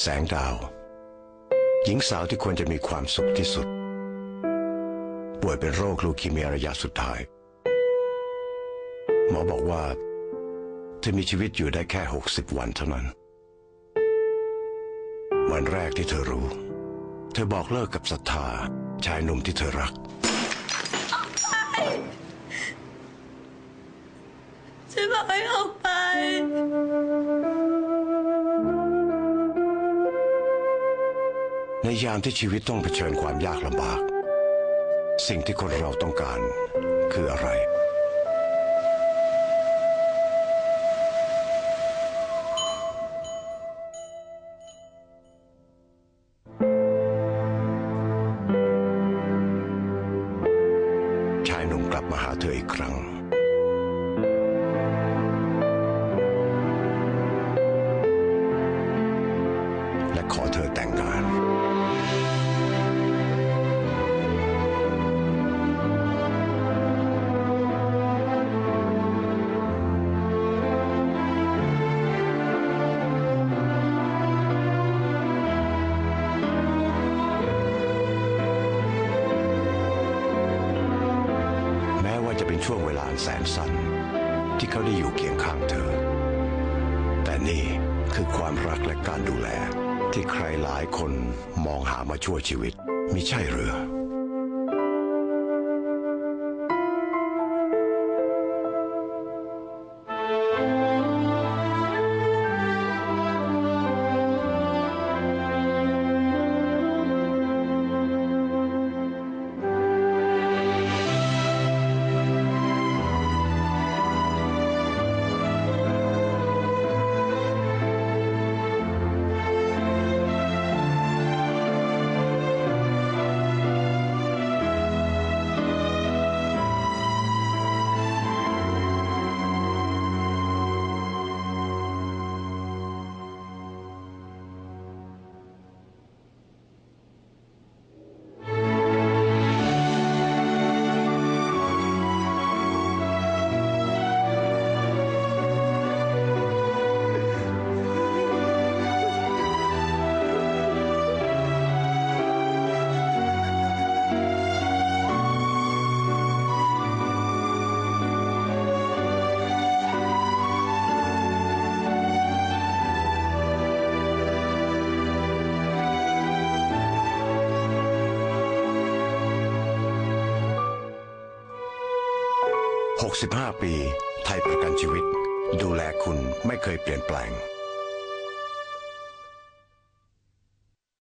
แสงดาว หญิงสาวที่ควรจะมีความสุขที่สุด ป่วยเป็นโรคลูคีเมียระยะสุดท้าย หมอบอกว่า เธอมีชีวิตอยู่ได้แค่ 60 วันเท่านั้น วันแรกที่เธอรู้ เธอบอกเลิกกับศรัทธาชายหนุ่มที่เธอรัก ในยามที่ชีวิตต้องเผชิญความยากลำบาก สิ่งที่คนเราต้องการคืออะไร ชายหนุ่มกลับมาหาเธออีกครั้ง และขอเธอ จะเป็นช่วงเวลาแสนสั้น ที่เขาได้อยู่เคียงข้างเธอ แต่นี่คือความรักและการดูแล ที่ใครหลายคนมองหามาช่วยชีวิตมิใช่หรือ 65 ปี ไทยประกันชีวิต ดูแลคุณไม่เคยเปลี่ยนแปลง